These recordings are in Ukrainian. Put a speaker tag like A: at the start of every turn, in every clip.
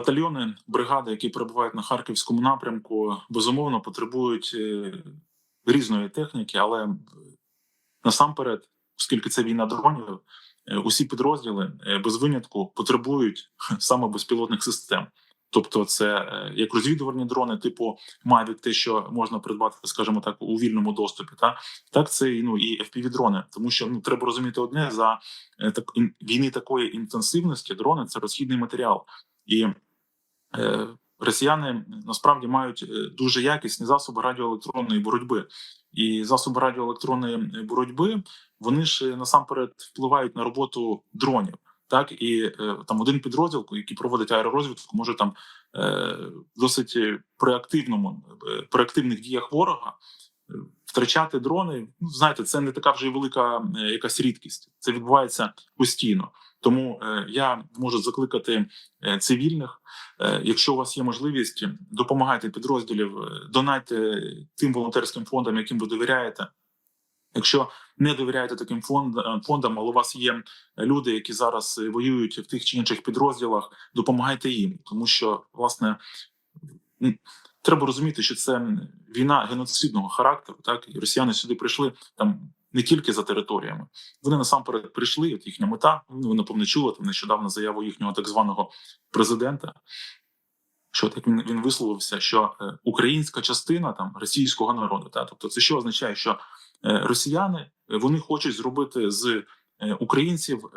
A: Батальйони, бригади, які перебувають на харківському напрямку, безумовно потребують е, різної техніки, але е, насамперед, оскільки це війна дронів, е, усі підрозділи без винятку потребують саме безпілотних систем. Тобто, це як розвідувальні дрони, типу Mavic, те, що можна придбати, скажімо так, у вільному доступі, та так це ну і fpv дрони, тому що ну треба розуміти одне за так війни такої інтенсивності. Дрони це розхідний матеріал, і росіяни насправді мають е, дуже якісні засоби радіоелектронної боротьби. І засоби радіоелектронної боротьби вони ж е, насамперед впливають на роботу дронів. Так і е, там один підрозділ, який проводить аеророзвідку, може там е, досить при активному е, при активних діях ворога е, втрачати дрони. Ну знаєте, це не така вже й велика е, якась рідкість. Це відбувається постійно. Тому е, я можу закликати е, цивільних. Е, якщо у вас є можливість, допомагайте підрозділів, донайте тим волонтерським фондам, яким ви довіряєте. Якщо не довіряєте таким фондам, але у вас є люди, які зараз воюють в тих чи інших підрозділах, допомагайте їм, тому що власне треба розуміти, що це війна геноцидного характеру. Так і росіяни сюди прийшли там не тільки за територіями. Вони насамперед прийшли. От їхня мета. Ну, ви напевне чули там нещодавно заяву їхнього так званого президента. Що так він, він висловився, що е, українська частина там російського народу, та тобто, це що означає, що е, росіяни е, вони хочуть зробити з українців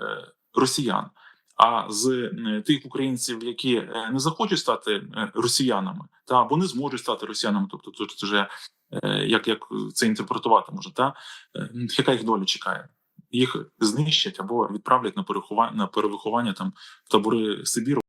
A: росіян, а з тих українців, які не захочуть стати росіянами, та вони зможуть стати росіянами. Тобто, тут вже як, як це інтерпретувати може, та е, яка їх доля чекає? Їх знищать або відправлять на переховання на перевиховання там в табори Сибіру.